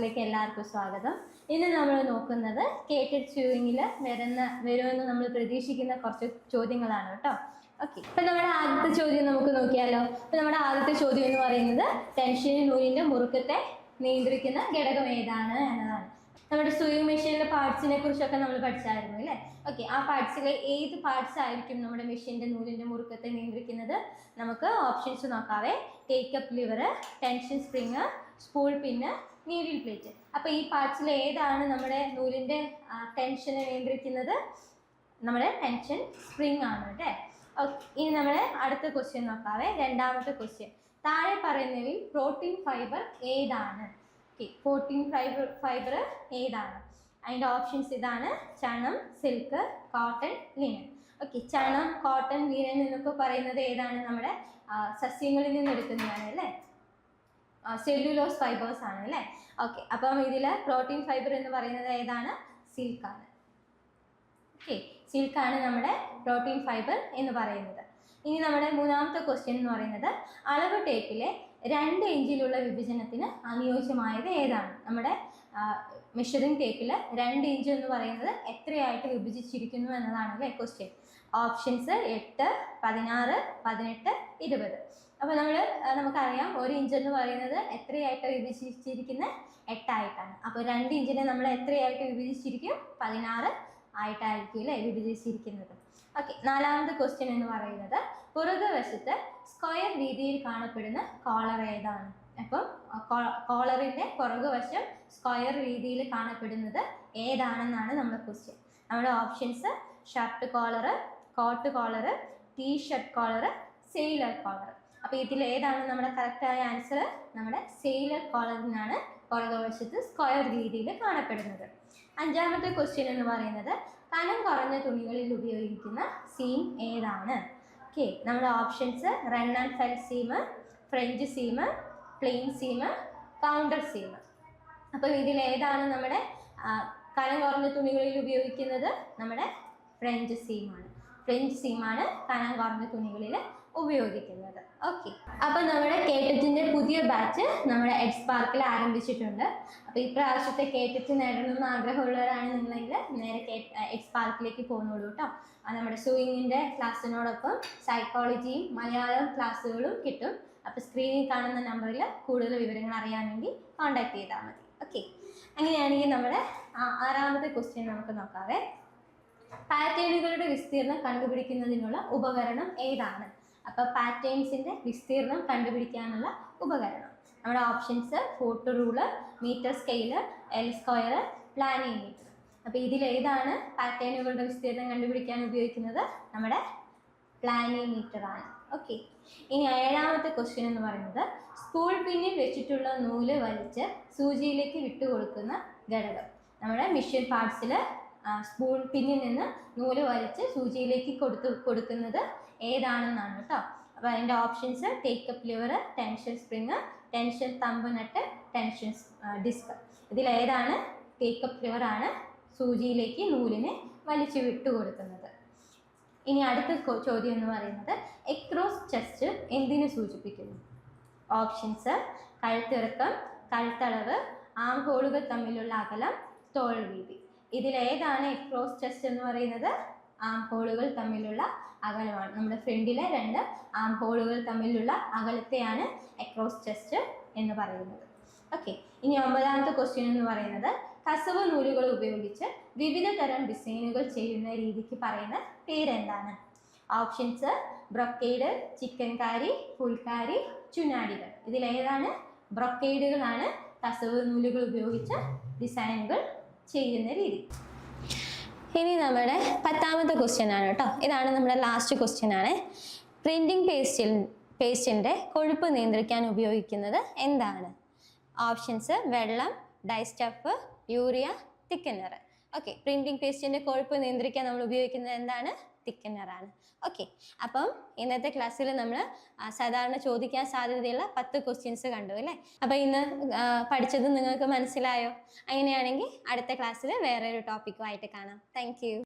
ക്ലാസ്സിലേക്ക് എല്ലാവർക്കും സ്വാഗതം. ഇന്ന് നമ്മൾ നോക്കുന്നത് കേറ്റഡ് സ്യൂയിങ്ങിൽ വരുന്ന വരുമെന്ന് നമ്മൾ പ്രതീക്ഷിക്കുന്ന കുറച്ച് ചോദ്യങ്ങളാണ് കേട്ടോ. ഓക്കെ ഇപ്പം നമ്മുടെ ആദ്യത്തെ ചോദ്യം നമുക്ക് നോക്കിയാലോ? ഇപ്പം നമ്മുടെ ആദ്യത്തെ ചോദ്യം എന്ന് പറയുന്നത് ടെൻഷൻ നൂലിന്റെ മുറുക്കത്തെ നിയന്ത്രിക്കുന്ന ഘടകം ഏതാണ് എന്നതാണ്. നമ്മുടെ സൂയിങ് മെഷീനിലെ പാർട്സിനെ കുറിച്ചൊക്കെ നമ്മൾ പഠിച്ചായിരുന്നു അല്ലേ? ഓക്കെ ആ പാർട്സിലെ ഏത് പാർട്സ് ആയിരിക്കും നമ്മുടെ മെഷീന്റെ നൂലിന്റെ മുറുക്കത്തെ നിയന്ത്രിക്കുന്നത്? നമുക്ക് options നോക്കാവേ. Take up lever tension spring spool pin needle plate അപ്പോൾ ഈ പാർട്സിൽ ഏതാണ് നമ്മുടെ നൂലിന്റെ ടെൻഷനെ നിയന്ത്രിക്കുന്നത്? നമ്മുടെ ടെൻഷൻ സ്പ്രിങ് ആണ് അല്ലേ ഇനി നമ്മൾ അടുത്ത ക്വസ്റ്റ്യൻ നോക്കാവേ. രണ്ടാമത്തെ ക്വസ്റ്റ്യൻ താഴെ പറയുന്നവയിൽ പ്രോട്ടീൻ ഫൈബർ ഏതാണ്? പ്രോട്ടീൻ ഫൈബർ ഫൈബർ ഏതാണ്? അതിന്റെ ഓപ്ഷൻസ് ഇതാണ് ചണം സിൽക്ക് കോട്ടൺ ലിനൻ ഓക്കെ ചണം കോട്ടൺ ലിനൻ എന്നൊക്കെ പറയുന്നത് ഏതാണ് നമ്മുടെ സസ്യങ്ങളിൽ നിന്ന് എടുക്കുന്നതാണ് അല്ലേ? സെല്ലുലോസ് ഫൈബേഴ്സ് ആണ് അല്ലേ? ഓക്കെ അപ്പം ഇതിൽ പ്രോട്ടീൻ ഫൈബർ എന്ന് പറയുന്നത് ഏതാണ്? സിൽക്കാണ് ഓക്കെ സിൽക്കാണ് നമ്മുടെ പ്രോട്ടീൻ ഫൈബർ എന്ന് പറയുന്നത്. ഇനി നമ്മുടെ മൂന്നാമത്തെ ക്വസ്റ്റ്യൻ എന്ന് പറയുന്നത് അളവ് ടേപ്പിലെ രണ്ട് ഇഞ്ചിലുള്ള വിഭജനത്തിന് അനുയോജ്യമായത് ഏതാണ്? നമ്മുടെ മെഷറിംഗ് ടേപ്പിൽ രണ്ട് ഇഞ്ച് എന്ന് പറയുന്നത് എത്രയായിട്ട് വിഭജിച്ചിരിക്കുന്നു എന്നതാണ് അല്ലേ ക്വസ്റ്റ്യൻ ഓപ്ഷൻസ് എട്ട് പതിനാറ് പതിനെട്ട് ഇരുപത്. അപ്പോൾ നമ്മൾ നമുക്കറിയാം ഒരു ഇഞ്ച് എന്ന് പറയുന്നത് എത്രയായിട്ട് വിഭജിച്ചിരിക്കുന്നത് എട്ടായിട്ടാണ്. അപ്പോൾ രണ്ട് ഇഞ്ചിനെ നമ്മൾ എത്രയായിട്ട് വിഭജിച്ചിരിക്കും? പതിനാറ് ആയിട്ടായിരിക്കും അല്ലേ വിഭജിച്ചിരിക്കുന്നത്. ഓക്കെ നാലാമത്തെ ക്വസ്റ്റ്യൻ എന്ന് പറയുന്നത് പുറകുവശത്ത് സ്ക്വയർ രീതിയിൽ കാണപ്പെടുന്ന കോളർ ഏതാണ്? അപ്പം കോളറിന്റെ പുറകുവശം സ്ക്വയർ രീതിയിൽ കാണപ്പെടുന്നത് ഏതാണെന്നാണ് നമ്മുടെ ക്വസ്റ്റ്യൻ നമ്മുടെ options shirt collar coat collar T shirt collar sailor collar അപ്പോൾ ഇതിൽ ഏതാണ് നമ്മുടെ കറക്റ്റായ ആൻസർ നമ്മുടെ സെയിലർ കോളറിനാണ് പുറകുവശത്ത് സ്ക്വയർ രീതിയിൽ കാണപ്പെടുന്നത്. അഞ്ചാമത്തെ ക്വസ്റ്റ്യൻ എന്ന് പറയുന്നത് കനം കുറഞ്ഞ തുണികളിൽ ഉപയോഗിക്കുന്ന സീം ഏതാണ്? ഓക്കെ നമ്മുടെ options run and fell seam French seam plain seam counter seam അപ്പോൾ ഇതിൽ ഏതാണ് നമ്മുടെ കനം കുറഞ്ഞ തുണികളിൽ ഉപയോഗിക്കുന്നത്? നമ്മുടെ ഫ്രഞ്ച് സീമാണ് ഫ്രഞ്ച് സീമാണ് കനം കുറഞ്ഞ തുണികളിൽ ഉപയോഗിക്കുന്നത്. ഓക്കെ അപ്പോൾ നമ്മുടെ കേറ്ററ്റിന്റെ പുതിയ ബാച്ച് നമ്മുടെ എഡ്സ് പാർക്കിൽ ആരംഭിച്ചിട്ടുണ്ട്. അപ്പോൾ ഇപ്രാവശ്യത്തെ കേറ്ററ്റ് നേടണമെന്ന് ആഗ്രഹമുള്ളവരാണ് നിങ്ങളെങ്കിൽ നേരെ എഡ്സ് പാർക്കിലേക്ക് പോകുന്നുള്ളൂ കേട്ടോ നമ്മുടെ സ്വിങ്ങിന്റെ ക്ലാസ്സിനോടൊപ്പം സൈക്കോളജിയും മലയാളം ക്ലാസ്സുകളും കിട്ടും. അപ്പോൾ സ്ക്രീനിൽ കാണുന്ന നമ്പറിൽ കൂടുതൽ വിവരങ്ങൾ അറിയാൻ വേണ്ടി കോൺടാക്ട് ചെയ്താൽ മതി. ഓക്കെ അങ്ങനെയാണെങ്കിൽ നമ്മുടെ ആറാമത്തെ ക്വസ്റ്റ്യൻ നമുക്ക് നോക്കാവേ. പാറ്റേണുകളുടെ വിസ്തീർണം കണ്ടുപിടിക്കുന്നതിനുള്ള ഉപകരണം ഏതാണ്? അപ്പോൾ പാറ്റേൺസിന്റെ വിസ്തീർണം കണ്ടുപിടിക്കാനുള്ള ഉപകരണം. നമ്മുടെ options photo rule metre scale L square planimeter അപ്പോൾ ഇതിലേതാണ് പാറ്റേണുകളുടെ വിസ്തീർണം കണ്ടുപിടിക്കാൻ ഉപയോഗിക്കുന്നത്? നമ്മുടെ പ്ലാനിമീറ്റർ ആണ്. ഓക്കെ ഇനി ഏഴാമത്തെ ക്വസ്റ്റ്യൻ എന്ന് പറയുന്നത് സ്പൂൾ പിന്നിൽ വെച്ചിട്ടുള്ള നൂൽ വലിച്ച് സൂചിയിലേക്ക് വിട്ടുകൊടുക്കുന്ന ഘടകം. നമ്മുടെ മിഷ്യൻ പാർട്സിൽ സ്പൂൾ പിന്നിൽ നിന്ന് നൂൽ വലിച്ച് സൂചിയിലേക്ക് കൊടുത്ത് കൊടുക്കുന്നത് ഏതാണെന്നാണ് കേട്ടോ. അപ്പോൾ അതിന്റെ options take up lever tension spring tension thumb nut tension disc ഇതിൽ ഏതാണ്? ടേക്കപ്പ് ലിവർ ആണ് സൂചിയിലേക്ക് നൂലിനെ വലിച്ചു വിട്ടു കൊടുക്കുന്നത്. ഇനി അടുത്ത ചോദ്യം എന്ന് പറയുന്നത് എക്രോസ് ചെസ്റ്റ് എന്തിനു സൂചിപ്പിക്കുന്നു? ഓപ്ഷൻസ് കഴുത്തിറക്കം കഴുത്തളവ് ആംഹോളുകൾ തമ്മിലുള്ള അകലം തോൾ വീതി. ഇതിലേതാണ് എക്രോസ് ചെസ്റ്റ് എന്ന് പറയുന്നത്. ആം ആംഹോളുകൾ തമ്മിലുള്ള അകലമാണ്. നമ്മുടെ ഫ്രണ്ടിലെ രണ്ട് ആം ആംഹോളുകൾ തമ്മിലുള്ള അകലത്തെയാണ് എക്രോസ് ചെസ്റ്റ് എന്ന് പറയുന്നത്. ഓക്കെ ഇനി ഒമ്പതാമത്തെ ക്വസ്റ്റ്യൻ എന്ന് പറയുന്നത് കസവ് നൂലുകൾ ഉപയോഗിച്ച് വിവിധ തരം ഡിസൈനുകൾ ചെയ്യുന്ന രീതിക്ക് പറയുന്ന പേരെന്താണ്? ഓപ്ഷൻസ് ബ്രൊക്കേഡ് ചിക്കൻകാരി പുൽക്കാരി ചുനാടികൾ ഇതിലേതാണ് ബ്രൊക്കേഡുകളാണ് കസവ് നൂലുകൾ ഉപയോഗിച്ച് ഡിസൈനുകൾ ചെയ്യുന്ന രീതി. ഇനി നമ്മുടെ പത്താമത്തെ ക്വസ്റ്റ്യൻ ആണ് കേട്ടോ. ഇതാണ് നമ്മുടെ ലാസ്റ്റ് ക്വസ്റ്റ്യൻ ആണ്. പ്രിന്റിംഗ് പേസ്റ്റിൽ പേസ്റ്റിന്റെ കൊഴുപ്പ് നിയന്ത്രിക്കാൻ ഉപയോഗിക്കുന്നത് എന്താണ്? ഓപ്ഷൻസ് വെള്ളം dyestuff urea thickener okay printing പേസ്റ്റിന്റെ കൊഴുപ്പ് നിയന്ത്രിക്കാൻ നമ്മൾ ഉപയോഗിക്കുന്നത് എന്താണ്? തിക്കനറാണ്. ഓക്കെ അപ്പം ഇന്നത്തെ ക്ലാസ്സിൽ നമ്മൾ സാധാരണ ചോദിക്കാൻ സാധ്യതയുള്ള പത്ത് ക്വസ്റ്റ്യൻസ് കണ്ടു അല്ലേ? അപ്പം ഇന്ന് പഠിച്ചത് നിങ്ങൾക്ക് മനസ്സിലായോ? അങ്ങനെയാണെങ്കിൽ അടുത്ത ക്ലാസ്സിൽ വേറെ ഒരു ടോപ്പിക്കുമായിട്ട് കാണാം. Thank you